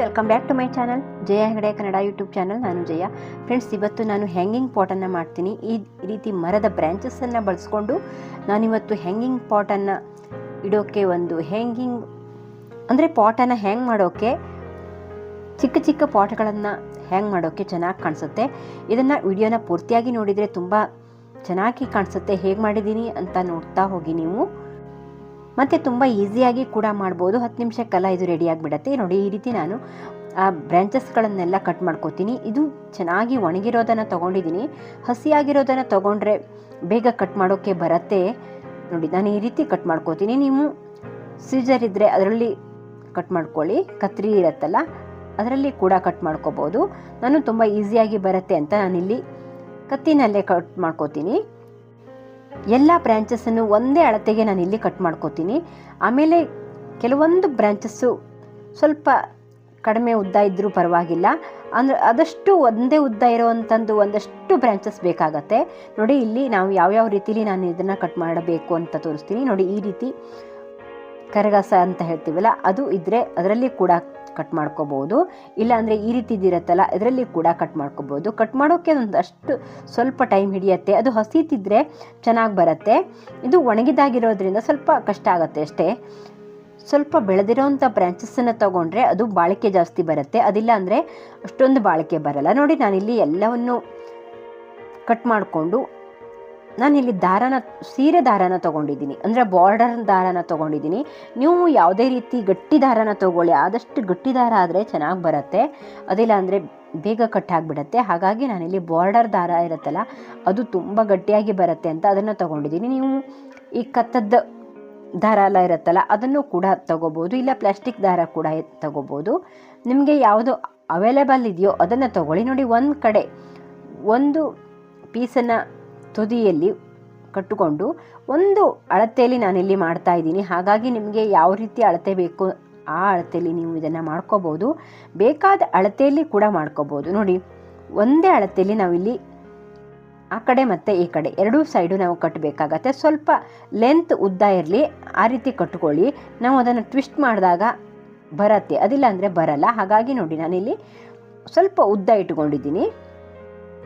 Welcome back to my channel Jaya Hegde Kannada YouTube channel ನಾನು Jaya. Friends ಇವತ್ತು ನಾನು hanging ಪಾಟನ್ನು ಮಾಡ್ತೀನಿ. ಈ ರೀತಿ ಮರದ ಬ್ರ್ಯಾಂಚಸ್ಸನ್ನು ಬಳಸ್ಕೊಂಡು ನಾನಿವತ್ತು ಹ್ಯಾಂಗಿಂಗ್ ಪಾಟನ್ನು ಇಡೋಕ್ಕೆ ಒಂದು ಹ್ಯಾಂಗಿಂಗ್ ಅಂದರೆ ಪಾಟನ್ನು ಹ್ಯಾಂಗ್ ಮಾಡೋಕ್ಕೆ ಚಿಕ್ಕ ಚಿಕ್ಕ ಪಾಟ್ಗಳನ್ನು ಹ್ಯಾಂಗ್ ಮಾಡೋಕ್ಕೆ ಚೆನ್ನಾಗಿ ಕಾಣಿಸುತ್ತೆ. ಇದನ್ನು ವಿಡಿಯೋನ ಪೂರ್ತಿಯಾಗಿ ನೋಡಿದರೆ ತುಂಬ ಚೆನ್ನಾಗಿ ಕಾಣಿಸುತ್ತೆ. ಹೇಗೆ ಮಾಡಿದ್ದೀನಿ ಅಂತ ನೋಡ್ತಾ ಹೋಗಿ ನೀವು. ಮತ್ತು ತುಂಬ ಈಸಿಯಾಗಿ ಕೂಡ ಮಾಡ್ಬೋದು. ಹತ್ತು ನಿಮಿಷಕ್ಕೆಲ್ಲ ಇದು ರೆಡಿ ಆಗಿಬಿಡತ್ತೆ. ನೋಡಿ, ಈ ರೀತಿ ನಾನು ಆ ಬ್ರ್ಯಾಂಚಸ್ಗಳನ್ನೆಲ್ಲ ಕಟ್ ಮಾಡ್ಕೋತೀನಿ. ಇದು ಚೆನ್ನಾಗಿ ಒಣಗಿರೋದನ್ನು ತೊಗೊಂಡಿದ್ದೀನಿ. ಹಸಿಯಾಗಿರೋದನ್ನು ತೊಗೊಂಡ್ರೆ ಬೇಗ ಕಟ್ ಮಾಡೋಕ್ಕೆ ಬರತ್ತೆ. ನೋಡಿ, ನಾನು ಈ ರೀತಿ ಕಟ್ ಮಾಡ್ಕೋತೀನಿ. ನೀವು ಸೀಜರ್ ಇದ್ದರೆ ಅದರಲ್ಲಿ ಕಟ್ ಮಾಡ್ಕೊಳ್ಳಿ. ಕತ್ರಿ ಇರುತ್ತಲ್ಲ, ಅದರಲ್ಲಿ ಕೂಡ ಕಟ್ ಮಾಡ್ಕೋಬೋದು. ನಾನು ತುಂಬ ಈಸಿಯಾಗಿ ಬರುತ್ತೆ ಅಂತ ನಾನಿಲ್ಲಿ ಕತ್ತಿನಲ್ಲೇ ಕಟ್ ಮಾಡ್ಕೋತೀನಿ. ಎಲ್ಲ ಬ್ರ್ಯಾಂಚಸ್ಸನ್ನು ಒಂದೇ ಅಳತೆಗೆ ನಾನು ಇಲ್ಲಿ ಕಟ್ ಮಾಡ್ಕೋತೀನಿ. ಆಮೇಲೆ ಕೆಲವೊಂದು ಬ್ರ್ಯಾಂಚಸ್ಸು ಸ್ವಲ್ಪ ಕಡಿಮೆ ಉದ್ದ ಇದ್ದರೂ ಪರವಾಗಿಲ್ಲ. ಅಂದರೆ ಆದಷ್ಟು ಒಂದೇ ಉದ್ದ ಇರೋವಂಥದ್ದು ಒಂದಷ್ಟು ಬ್ರ್ಯಾಂಚಸ್ ಬೇಕಾಗತ್ತೆ. ನೋಡಿ ಇಲ್ಲಿ ನಾವು ಯಾವ್ಯಾವ ರೀತಿಲಿ ನಾನು ಇದನ್ನು ಕಟ್ ಮಾಡಬೇಕು ಅಂತ ತೋರಿಸ್ತೀನಿ. ನೋಡಿ ಈ ರೀತಿ ಕರಗಸ ಅಂತ ಹೇಳ್ತೀವಲ್ಲ, ಅದು ಇದ್ದರೆ ಅದರಲ್ಲಿ ಕೂಡ ಕಟ್ ಮಾಡ್ಕೋಬೋದು. ಇಲ್ಲಾಂದರೆ ಈ ರೀತಿ ಇದಿರತ್ತಲ್ಲ ಇದರಲ್ಲಿ ಕೂಡ ಕಟ್ ಮಾಡ್ಕೋಬೋದು. ಕಟ್ ಮಾಡೋಕ್ಕೆ ಒಂದಷ್ಟು ಸ್ವಲ್ಪ ಟೈಮ್ ಹಿಡಿಯುತ್ತೆ. ಅದು ಹಸಿತಿದ್ರೆ ಚೆನ್ನಾಗಿ ಬರುತ್ತೆ. ಇದು ಒಣಗಿದಾಗಿರೋದ್ರಿಂದ ಸ್ವಲ್ಪ ಕಷ್ಟ ಆಗುತ್ತೆ ಅಷ್ಟೇ. ಸ್ವಲ್ಪ ಬೆಳೆದಿರೋವಂಥ ಬ್ರ್ಯಾಂಚಸ್ಸನ್ನು ತಗೊಂಡ್ರೆ ಅದು ಬಾಳಿಕೆ ಜಾಸ್ತಿ ಬರುತ್ತೆ. ಅದಿಲ್ಲ ಅಂದರೆ ಅಷ್ಟೊಂದು ಬಾಳಿಕೆ ಬರಲ್ಲ. ನೋಡಿ ನಾನಿಲ್ಲಿ ಎಲ್ಲವನ್ನು ಕಟ್ ಮಾಡಿಕೊಂಡು ನಾನಿಲ್ಲಿ ದಾರನ, ಸೀರೆ ದಾರನ ತೊಗೊಂಡಿದ್ದೀನಿ. ಅಂದರೆ ಬಾರ್ಡರ್ ದಾರನ ತೊಗೊಂಡಿದ್ದೀನಿ. ನೀವು ಯಾವುದೇ ರೀತಿ ಗಟ್ಟಿ ದಾರನ ತೊಗೊಳ್ಳಿ. ಆದಷ್ಟು ಗಟ್ಟಿ ದಾರ ಆದರೆ ಚೆನ್ನಾಗಿ ಬರುತ್ತೆ. ಅದಿಲ್ಲ ಅಂದರೆ ಬೇಗ ಕಟ್ ಆಗಿಬಿಡತ್ತೆ. ಹಾಗಾಗಿ ನಾನಿಲ್ಲಿ ಬಾರ್ಡರ್ ದಾರ ಇರುತ್ತಲ್ಲ, ಅದು ತುಂಬ ಗಟ್ಟಿಯಾಗಿ ಬರುತ್ತೆ ಅಂತ ಅದನ್ನು ತೊಗೊಂಡಿದ್ದೀನಿ. ನೀವು ಈ ಕತ್ತದ ದಾರ ಎಲ್ಲ ಇರುತ್ತಲ್ಲ, ಅದನ್ನು ಕೂಡ ತಗೋಬೋದು. ಇಲ್ಲ ಪ್ಲಾಸ್ಟಿಕ್ ದಾರ ಕೂಡ ತಗೋಬೋದು. ನಿಮಗೆ ಯಾವುದು ಅವೈಲೇಬಲ್ ಇದೆಯೋ ಅದನ್ನು ತಗೊಳ್ಳಿ. ನೋಡಿ, ಒಂದು ಕಡೆ, ಒಂದು ಪೀಸನ್ನು ತುದಿಯಲ್ಲಿ ಕಟ್ಟಿಕೊಂಡು ಒಂದು ಅಳತೆಯಲ್ಲಿ ನಾನಿಲ್ಲಿ ಮಾಡ್ತಾ ಇದ್ದೀನಿ. ಹಾಗಾಗಿ ನಿಮಗೆ ಯಾವ ರೀತಿ ಅಳತೆ ಬೇಕು ಆ ಅಳತೆಯಲ್ಲಿ ನೀವು ಇದನ್ನು ಮಾಡ್ಕೋಬೋದು. ಬೇಕಾದ ಅಳತೆಯಲ್ಲಿ ಕೂಡ ಮಾಡ್ಕೋಬೋದು. ನೋಡಿ, ಒಂದೇ ಅಳತೆಯಲ್ಲಿ ನಾವಿಲ್ಲಿ ಆ ಕಡೆ ಮತ್ತು ಈ ಕಡೆ ಎರಡೂ ಸೈಡು ನಾವು ಕಟ್ಟಬೇಕಾಗತ್ತೆ ಸ್ವಲ್ಪ ಲೆಂತ್ ಉದ್ದ ಇರಲಿ, ಆ ರೀತಿ ಕಟ್ಕೊಳ್ಳಿ. ನಾವು ಅದನ್ನು ಟ್ವಿಸ್ಟ್ ಮಾಡಿದಾಗ ಬರತ್ತೆ. ಅದಿಲ್ಲ ಅಂದರೆ ಬರಲ್ಲ. ಹಾಗಾಗಿ ನೋಡಿ, ನಾನಿಲ್ಲಿ ಸ್ವಲ್ಪ ಉದ್ದ ಇಟ್ಕೊಂಡಿದ್ದೀನಿ.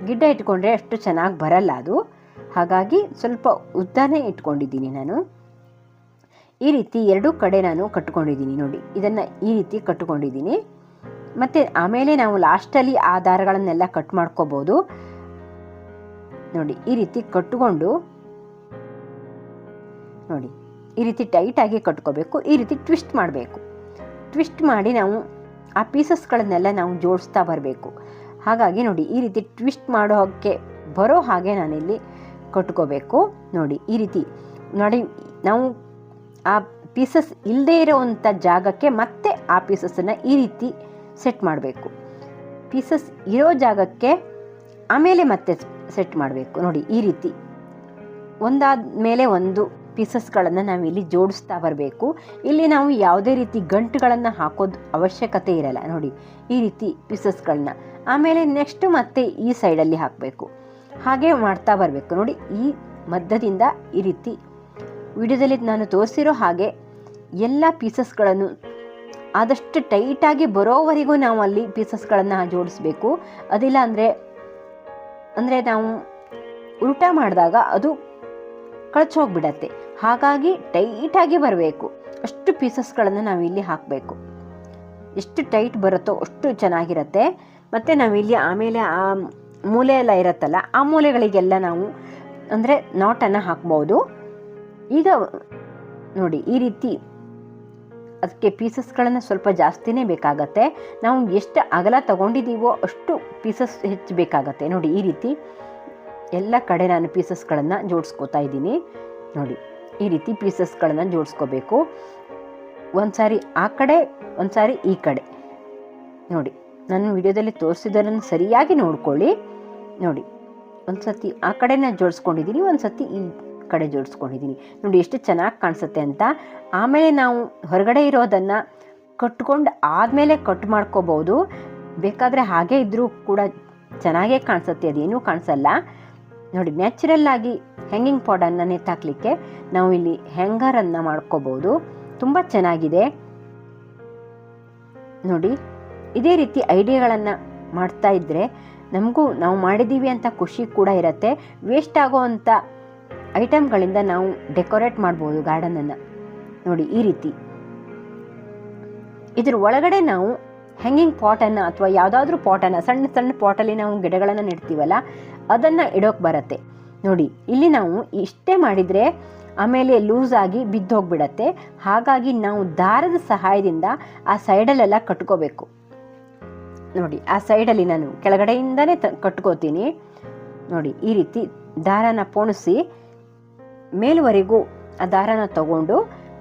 ಗಿಡ್ಡ ಇಟ್ಕೊಂಡ್ರೆ ಅಷ್ಟು ಚೆನ್ನಾಗಿ ಬರಲ್ಲ ಅದು. ಹಾಗಾಗಿ ಸ್ವಲ್ಪ ಉದ್ದನೇ ಇಟ್ಕೊಂಡಿದ್ದೀನಿ ನಾನು. ಈ ರೀತಿ ಎರಡೂ ಕಡೆ ನಾನು ಕಟ್ಕೊಂಡಿದ್ದೀನಿ ನೋಡಿ. ಇದನ್ನು ಈ ರೀತಿ ಕಟ್ಕೊಂಡಿದ್ದೀನಿ. ಮತ್ತು ಆಮೇಲೆ ನಾವು ಲಾಸ್ಟಲ್ಲಿ ಆ ದಾರಗಳನ್ನೆಲ್ಲ ಕಟ್ ಮಾಡ್ಕೋಬೋದು. ನೋಡಿ, ಈ ರೀತಿ ಕಟ್ಕೊಂಡು ನೋಡಿ, ಈ ರೀತಿ ಟೈಟಾಗಿ ಕಟ್ಕೋಬೇಕು. ಈ ರೀತಿ ಟ್ವಿಸ್ಟ್ ಮಾಡಬೇಕು. ಟ್ವಿಸ್ಟ್ ಮಾಡಿ ನಾವು ಆ ಪೀಸಸ್ಗಳನ್ನೆಲ್ಲ ನಾವು ಜೋಡಿಸ್ತಾ ಬರಬೇಕು. ಹಾಗಾಗಿ ನೋಡಿ, ಈ ರೀತಿ ಟ್ವಿಸ್ಟ್ ಮಾಡೋಕ್ಕೆ ಬರೋ ಹಾಗೆ ನಾನಿಲ್ಲಿ ಕಟ್ಕೋಬೇಕು. ನೋಡಿ, ಈ ರೀತಿ ನೋಡಿ, ನಾವು ಆ ಪೀಸಸ್ ಇಲ್ಲದೇ ಇರೋವಂಥ ಜಾಗಕ್ಕೆ ಮತ್ತೆ ಆ ಪೀಸಸ್ಸನ್ನು ಈ ರೀತಿ ಸೆಟ್ ಮಾಡಬೇಕು. ಪೀಸಸ್ ಇರೋ ಜಾಗಕ್ಕೆ ಆಮೇಲೆ ಮತ್ತೆ ಸೆಟ್ ಮಾಡಬೇಕು. ನೋಡಿ, ಈ ರೀತಿ ಒಂದಾದ ಮೇಲೆ ಒಂದು ಪೀಸಸ್ಗಳನ್ನು ನಾವು ಇಲ್ಲಿ ಜೋಡಿಸ್ತಾ ಬರಬೇಕು. ಇಲ್ಲಿ ನಾವು ಯಾವುದೇ ರೀತಿ ಗಂಟುಗಳನ್ನು ಹಾಕೋದು ಅವಶ್ಯಕತೆ ಇರಲ್ಲ. ನೋಡಿ, ಈ ರೀತಿ ಪೀಸಸ್ಗಳನ್ನ ಆಮೇಲೆ ನೆಕ್ಸ್ಟ್ ಮತ್ತೆ ಈ ಸೈಡಲ್ಲಿ ಹಾಕಬೇಕು. ಹಾಗೆ ಮಾಡ್ತಾ ಬರಬೇಕು. ನೋಡಿ, ಈ ಮಧ್ಯದಿಂದ ಈ ರೀತಿ ವಿಡಿಯೋದಲ್ಲಿ ನಾನು ತೋರಿಸಿರೋ ಹಾಗೆ ಎಲ್ಲ ಪೀಸಸ್ಗಳನ್ನು ಆದಷ್ಟು ಟೈಟಾಗಿ ಬರೋವರೆಗೂ ನಾವು ಅಲ್ಲಿ ಪೀಸಸ್ಗಳನ್ನು ಜೋಡಿಸ್ಬೇಕು. ಅದಿಲ್ಲ ಅಂದರೆ ಅಂದರೆ ನಾವು ಉಲ್ಟ ಮಾಡಿದಾಗ ಅದು ಕಳಚೋಗ್ಬಿಡತ್ತೆ ಹಾಗಾಗಿ ಟೈಟಾಗಿ ಬರಬೇಕು. ಅಷ್ಟು ಪೀಸಸ್ಗಳನ್ನು ನಾವು ಇಲ್ಲಿ ಹಾಕಬೇಕು. ಎಷ್ಟು ಟೈಟ್ ಬರುತ್ತೋ ಅಷ್ಟು ಚೆನ್ನಾಗಿರುತ್ತೆ. ಮತ್ತು ನಾವಿಲ್ಲಿ ಆಮೇಲೆ ಆ ಮೂಲೆ ಎಲ್ಲ ಇರುತ್ತಲ್ಲ, ಆ ಮೂಲೆಗಳಿಗೆಲ್ಲ ನಾವು ಅಂದರೆ ನಾಟನ್ನು ಹಾಕ್ಬೋದು. ಈಗ ನೋಡಿ, ಈ ರೀತಿ ಅದಕ್ಕೆ ಪೀಸಸ್ಗಳನ್ನು ಸ್ವಲ್ಪ ಜಾಸ್ತಿನೇ ಬೇಕಾಗತ್ತೆ. ನಾವು ಎಷ್ಟು ಅಗಲ ತಗೊಂಡಿದ್ದೀವೋ ಅಷ್ಟು ಪೀಸಸ್ ಹೆಚ್ಚು ಬೇಕಾಗತ್ತೆ. ನೋಡಿ, ಈ ರೀತಿ ಎಲ್ಲ ಕಡೆ ನಾನು ಪೀಸಸ್ಗಳನ್ನು ಜೋಡಿಸ್ಕೋತಾ ಇದ್ದೀನಿ. ನೋಡಿ, ಈ ರೀತಿ ಪೀಸಸ್ಗಳನ್ನು ಜೋಡಿಸ್ಕೋಬೇಕು. ಒಂದು ಸಾರಿ ಆ ಕಡೆ ಒಂದು ಸಾರಿ ಈ ಕಡೆ. ನೋಡಿ ನಾನು ವಿಡಿಯೋದಲ್ಲಿ ತೋರಿಸಿದ್ದನ್ನು ಸರಿಯಾಗಿ ನೋಡ್ಕೊಳ್ಳಿ. ನೋಡಿ ಒಂದು ಸತಿ ಆ ಕಡೆನ ಜೋಡಿಸ್ಕೊಂಡಿದ್ದೀನಿ ಒಂದು ಸತಿ ಈ ಕಡೆ ಜೋಡಿಸ್ಕೊಂಡಿದ್ದೀನಿ. ನೋಡಿ, ಎಷ್ಟು ಚೆನ್ನಾಗಿ ಕಾಣಿಸುತ್ತೆ ಅಂತ. ಆಮೇಲೆ ನಾವು ಹೊರಗಡೆ ಇರೋದನ್ನು ಕಟ್ಕೊಂಡು ಆದಮೇಲೆ ಕಟ್ ಮಾಡ್ಕೋಬೋದು. ಬೇಕಾದರೆ ಹಾಗೆ ಇದ್ದರೂ ಕೂಡ ಚೆನ್ನಾಗೇ ಕಾಣಿಸುತ್ತೆ, ಅದೇನೂ ಕಾಣಿಸಲ್ಲ. ನೋಡಿ, ನ್ಯಾಚುರಲ್ ಆಗಿ ಹ್ಯಾಂಗಿಂಗ್ ಪಾಡನ್ನು ನೆತ್ತಾಕ್ಲಿಕ್ಕೆ ನಾವು ಇಲ್ಲಿ ಹ್ಯಾಂಗರನ್ನು ಮಾಡ್ಕೋಬೋದು. ತುಂಬ ಚೆನ್ನಾಗಿದೆ. ನೋಡಿ ಇದೇ ರೀತಿ ಐಡಿಯಾಗಳನ್ನು ಮಾಡ್ತಾ ಇದ್ದರೆ ನಮಗೂ ನಾವು ಮಾಡಿದ್ದೀವಿ ಅಂತ ಖುಷಿ ಕೂಡ ಇರುತ್ತೆ. ವೇಸ್ಟ್ ಆಗೋವಂಥ ಐಟಮ್ಗಳಿಂದ ನಾವು ಡೆಕೋರೇಟ್ ಮಾಡ್ಬೋದು ಗಾರ್ಡನನ್ನು ನೋಡಿ, ಈ ರೀತಿ. ಇದ್ರ ಒಳಗಡೆ ನಾವು ಹ್ಯಾಂಗಿಂಗ್ ಪಾಟನ್ನು ಅಥವಾ ಯಾವುದಾದ್ರೂ ಪಾಟನ್ನು ಸಣ್ಣ ಸಣ್ಣ ಪಾಟಲ್ಲಿ ನಾವು ಗಿಡಗಳನ್ನು ನೆಡ್ತೀವಲ್ಲ, ಅದನ್ನು ಇಡೋಕೆ ಬರುತ್ತೆ. ನೋಡಿ, ಇಲ್ಲಿ ನಾವು ಇಷ್ಟೇ ಮಾಡಿದರೆ ಆಮೇಲೆ ಲೂಸ್ ಆಗಿ ಬಿದ್ದೋಗ್ಬಿಡತ್ತೆ. ಹಾಗಾಗಿ ನಾವು ದಾರದ ಸಹಾಯದಿಂದ ಆ ಸೈಡಲ್ಲೆಲ್ಲ ಕಟ್ಕೋಬೇಕು. ನೋಡಿ, ಆ ಸೈಡಲ್ಲಿ ನಾನು ಕೆಳಗಡೆಯಿಂದನೇ ತ, ಕಟ್ಕೋತೀನಿ. ನೋಡಿ, ಈ ರೀತಿ ದಾರನ ಪೋಣಿಸಿ ಮೇಲುವರೆಗೂ ಆ ದಾರನ ತಗೊಂಡು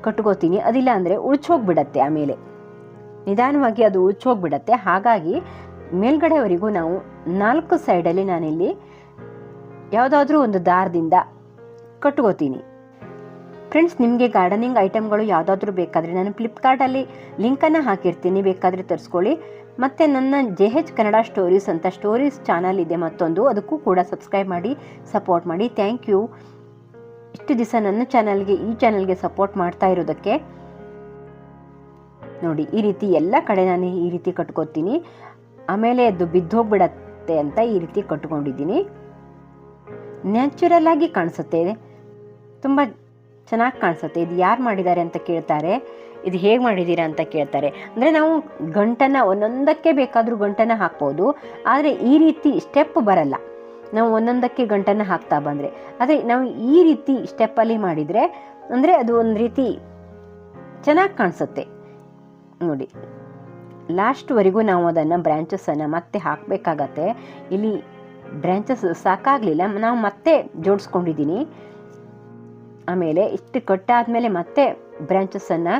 ಕಟ್ಕೋತೀನಿ. ಅದಿಲ್ಲ ಅಂದರೆ ಉಳ್ಚೋಗ್ಬಿಡತ್ತೆ ಆಮೇಲೆ ನಿಧಾನವಾಗಿ ಅದು ಉಳ್ಚೋಗ್ಬಿಡತ್ತೆ. ಹಾಗಾಗಿ ಮೇಲ್ಗಡೆವರೆಗೂ ನಾವು ನಾಲ್ಕು ಸೈಡಲ್ಲಿ ನಾನಿಲ್ಲಿ ಯಾವುದಾದ್ರೂ ಒಂದು ದಾರದಿಂದ ಕಟ್ಕೋತೀನಿ. ಫ್ರೆಂಡ್ಸ್ ನಿಮಗೆ ಗಾರ್ಡನಿಂಗ್ ಐಟಮ್ಗಳು ಯಾವುದಾದ್ರೂ ಬೇಕಾದರೆ ನಾನು ಫ್ಲಿಪ್ಕಾರ್ಟಲ್ಲಿ ಲಿಂಕನ್ನು ಹಾಕಿರ್ತೀನಿ. ಬೇಕಾದರೆ ತರಿಸ್ಕೊಳ್ಳಿ. ಮತ್ತು ನನ್ನ ಜೆ ಹೆಚ್ ಕನ್ನಡ ಸ್ಟೋರೀಸ್ ಅಂತ ಸ್ಟೋರೀಸ್ ಚಾನಲ್ ಇದೆ ಮತ್ತೊಂದು. ಅದಕ್ಕೂ ಕೂಡ ಸಬ್ಸ್ಕ್ರೈಬ್ ಮಾಡಿ ಸಪೋರ್ಟ್ ಮಾಡಿ. ಥ್ಯಾಂಕ್ ಯು ಇಷ್ಟು ದಿವಸ ನನ್ನ ಚಾನಲ್ಗೆ ಈ ಚಾನಲ್ಗೆ ಸಪೋರ್ಟ್ ಮಾಡ್ತಾ ಇರೋದಕ್ಕೆ ನೋಡಿ, ಈ ರೀತಿ ಎಲ್ಲ ಕಡೆ ನಾನು ಈ ರೀತಿ ಕಟ್ಕೋತೀನಿ. ಆಮೇಲೆ ಅದು ಬಿದ್ದೋಗ್ಬಿಡತ್ತೆ ಅಂತ ಈ ರೀತಿ ಕಟ್ಕೊಂಡಿದ್ದೀನಿ. ನ್ಯಾಚುರಲ್ ಆಗಿ ಕಾಣಿಸುತ್ತೆ. ತುಂಬ ಚೆನ್ನಾಗಿ ಕಾಣಿಸುತ್ತೆ. ಇದು ಯಾರು ಮಾಡಿದ್ದಾರೆ ಅಂತ ಕೇಳ್ತಾರೆ. ಇದು ಹೇಗೆ ಮಾಡಿದ್ದೀರಾ ಅಂತ ಕೇಳ್ತಾರೆ. ಅಂದರೆ ನಾವು ಗಂಟನ್ನು ಒಂದೊಂದಕ್ಕೆ ಬೇಕಾದರೂ ಗಂಟನ್ನು ಹಾಕ್ಬೋದು. ಆದರೆ ಈ ರೀತಿ ಸ್ಟೆಪ್ ಬರಲ್ಲ. ನಾವು ಒಂದೊಂದಕ್ಕೆ ಗಂಟನ್ನು ಹಾಕ್ತಾ ಬಂದರೆ. ಆದರೆ ನಾವು ಈ ರೀತಿ ಸ್ಟೆಪ್ಪಲ್ಲಿ ಮಾಡಿದರೆ, ಅಂದರೆ ಅದು ಒಂದು ರೀತಿ ಚೆನ್ನಾಗಿ ಕಾಣಿಸುತ್ತೆ. ನೋಡಿ. ಲಾಸ್ಟ್ವರೆಗೂ ನಾವು ಅದನ್ನು ಬ್ರ್ಯಾಂಚಸನ್ನು ಮತ್ತೆ ಹಾಕಬೇಕಾಗತ್ತೆ. ಇಲ್ಲಿ ಬ್ರ್ಯಾಂಚಸ್ ಸಾಕಾಗಲಿಲ್ಲ. ನಾವು ಮತ್ತೆ ಜೋಡಿಸ್ಕೊಂಡಿದ್ದೀನಿ ಆಮೇಲೆ ಇಷ್ಟು ಕಟ್ಟಾದಮೇಲೆ ಮತ್ತೆ ಬ್ರ್ಯಾಂಚಸ್ಸನ್ನು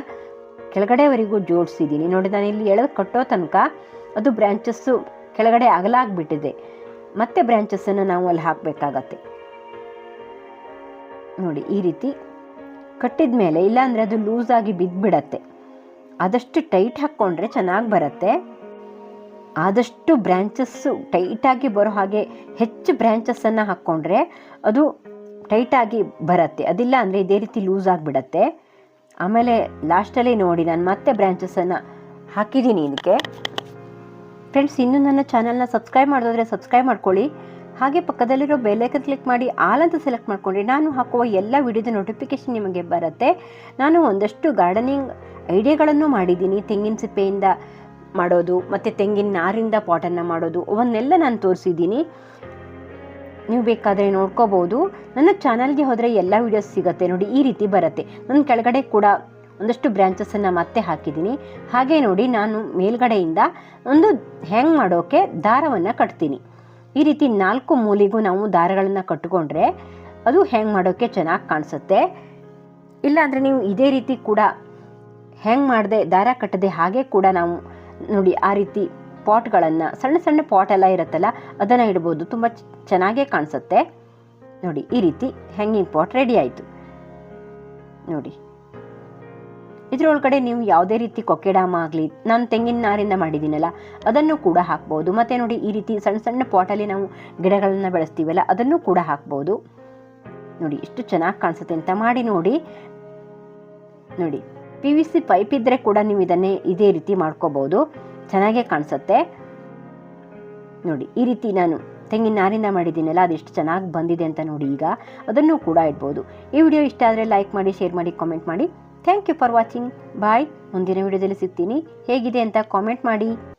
ಕೆಳಗಡೆವರೆಗೂ ಜೋಡಿಸಿದ್ದೀನಿ. ನೋಡಿ, ನಾನು ಇಲ್ಲಿ ಎಳೆದು ಕಟ್ಟೋ ತನಕ ಅದು ಬ್ರ್ಯಾಂಚಸ್ಸು ಕೆಳಗಡೆ ಅಗಲಾಗ್ಬಿಟ್ಟಿದೆ. ಮತ್ತೆ ಬ್ರ್ಯಾಂಚಸ್ಸನ್ನು ನಾವು ಅಲ್ಲಿ ಹಾಕಬೇಕಾಗತ್ತೆ. ನೋಡಿ, ಈ ರೀತಿ ಕಟ್ಟಿದ ಮೇಲೆ ಇಲ್ಲಾಂದರೆ ಅದು ಲೂಸಾಗಿ ಬಿದ್ದುಬಿಡತ್ತೆ ಆದಷ್ಟು ಟೈಟ್ ಹಾಕ್ಕೊಂಡ್ರೆ ಚೆನ್ನಾಗಿ ಬರುತ್ತೆ. ಆದಷ್ಟು ಬ್ರ್ಯಾಂಚಸ್ಸು ಟೈಟಾಗಿ ಬರೋ ಹಾಗೆ ಹೆಚ್ಚು ಬ್ರ್ಯಾಂಚಸ್ಸನ್ನು ಹಾಕ್ಕೊಂಡ್ರೆ ಅದು ಟೈಟಾಗಿ ಬರುತ್ತೆ. ಅದಿಲ್ಲ ಅಂದರೆ ಇದೇ ರೀತಿ ಲೂಸ್ ಆಗಿಬಿಡತ್ತೆ. ಆಮೇಲೆ ಲಾಸ್ಟಲ್ಲಿ ನೋಡಿ ನಾನು ಮತ್ತೆ ಬ್ರ್ಯಾಂಚಸನ್ನು ಹಾಕಿದ್ದೀನಿ ಇದಕ್ಕೆ. ಫ್ರೆಂಡ್ಸ್ ಇನ್ನೂ ನನ್ನ ಚಾನಲ್ನ ಸಬ್ಸ್ಕ್ರೈಬ್ ಮಾಡೋದ್ರೆ ಸಬ್ಸ್ಕ್ರೈಬ್ ಮಾಡ್ಕೊಳ್ಳಿ. ಹಾಗೆ ಪಕ್ಕದಲ್ಲಿರೋ ಬೆಲ್ಲೈಕನ್ ಕ್ಲಿಕ್ ಮಾಡಿ ಆಲ್ ಅಂತ ಸೆಲೆಕ್ಟ್ ಮಾಡ್ಕೊಂಡ್ರೆ ನಾನು ಹಾಕುವ ಎಲ್ಲ ವಿಡಿಯೋದ ನೋಟಿಫಿಕೇಷನ್ ನಿಮಗೆ ಬರುತ್ತೆ. ನಾನು ಒಂದಷ್ಟು ಗಾರ್ಡನಿಂಗ್ ಐಡಿಯಾಗಳನ್ನು ಮಾಡಿದ್ದೀನಿ. ತೆಂಗಿನ ಸಿಪ್ಪೆಯಿಂದ ಮಾಡೋದು, ಮತ್ತು ತೆಂಗಿನ ನಾರಿಂದ ಪಾಟನ್ನು ಮಾಡೋದು, ಅವನ್ನೆಲ್ಲ ನಾನು ತೋರಿಸಿದ್ದೀನಿ. ನೀವು ಬೇಕಾದರೆ ನೋಡ್ಕೋಬೋದು. ನನ್ನ ಚಾನಲ್ಗೆ ಹೋದರೆ ಎಲ್ಲ ವಿಡಿಯೋಸ್ ಸಿಗುತ್ತೆ ನೋಡಿ, ಈ ರೀತಿ ಬರುತ್ತೆ. ನನ್ನ ಕೆಳಗಡೆ ಕೂಡ ಒಂದಷ್ಟು ಬ್ರ್ಯಾಂಚಸನ್ನು ಮತ್ತೆ ಹಾಕಿದ್ದೀನಿ. ಹಾಗೆ ನೋಡಿ, ನಾನು ಮೇಲ್ಗಡೆಯಿಂದ ಒಂದು ಹ್ಯಾಂಗ್ ಮಾಡೋಕ್ಕೆ ದಾರವನ್ನು ಕಟ್ತೀನಿ. ಈ ರೀತಿ ನಾಲ್ಕು ಮೂಲಿಗೂ ನಾವು ದಾರಗಳನ್ನು ಕಟ್ಟಿಕೊಂಡ್ರೆ ಅದು ಹ್ಯಾಂಗ್ ಮಾಡೋಕ್ಕೆ ಚೆನ್ನಾಗಿ ಕಾಣಿಸುತ್ತೆ. ಇಲ್ಲಾಂದರೆ ನೀವು ಇದೇ ರೀತಿ ಕೂಡ ಹ್ಯಾಂಗ್ ಮಾಡದೆ, ದಾರ ಕಟ್ಟದೆ ಹಾಗೆ ಕೂಡ ನಾವು ನೋಡಿ, ಆ ರೀತಿ ಪಾಟ್ಗಳನ್ನು, ಸಣ್ಣ ಸಣ್ಣ ಪಾಟ್ ಎಲ್ಲ ಇರುತ್ತಲ್ಲ, ಅದನ್ನು ಇಡ್ಬೋದು. ತುಂಬ ಚೆನ್ನಾಗೇ ಕಾಣಿಸುತ್ತೆ. ನೋಡಿ, ಈ ರೀತಿ ಹ್ಯಾಂಗಿಂಗ್ ಪಾಟ್ ರೆಡಿ ಆಯಿತು. ನೋಡಿ. ಇದರೊಳಗಡೆ ನೀವು ಯಾವುದೇ ರೀತಿ ಕೊಕ್ಕೆಡಾಮ ಆಗಲಿ, ನಾನು ತೆಂಗಿನ ನಾರಿಂದ ಮಾಡಿದ್ದೀನಲ್ಲ, ಅದನ್ನು ಕೂಡ ಹಾಕ್ಬೋದು. ಮತ್ತು ನೋಡಿ, ಈ ರೀತಿ ಸಣ್ಣ ಸಣ್ಣ ಪಾಟಲ್ಲಿ ನಾವು ಗಿಡಗಳನ್ನು ಬೆಳೆಸ್ತೀವಲ್ಲ, ಅದನ್ನು ಕೂಡ ಹಾಕ್ಬೋದು. ನೋಡಿ, ಎಷ್ಟು ಚೆನ್ನಾಗಿ ಕಾಣಿಸುತ್ತೆ ಅಂತ ಮಾಡಿ ನೋಡಿ. ನೋಡಿ ಪಿ ವಿ ಸಿ ಪೈಪ್ ಇದ್ದರೆ ಕೂಡ ನೀವು ಇದನ್ನೇ ಇದೇ ರೀತಿ ಮಾಡ್ಕೋಬೋದು. ಚೆನ್ನಾಗೇ ಕಾಣಿಸುತ್ತೆ. ನೋಡಿ, ಈ ರೀತಿ ನಾನು ತೆಂಗಿನ ನಾರಿಂದ ಮಾಡಿದ್ದೀನಲ್ಲ, ಅದೆಷ್ಟು ಚೆನ್ನಾಗಿ ಬಂದಿದೆ ಅಂತ ನೋಡಿ ಈಗ ಅದನ್ನು ಕೂಡ ಇಡ್ಬೋದು. ಈ ವಿಡಿಯೋ ಇಷ್ಟ ಆದರೆ ಲೈಕ್ ಮಾಡಿ ಶೇರ್ ಮಾಡಿ ಕಾಮೆಂಟ್ ಮಾಡಿ. Thank you for watching bye ಮುಂದಿನ ವಿಡಿಯೋದಲ್ಲಿ ಸಿಗ್ತೀನಿ. ಹೇಗಿದೆ ಅಂತ ಕಾಮೆಂಟ್ ಮಾಡಿ.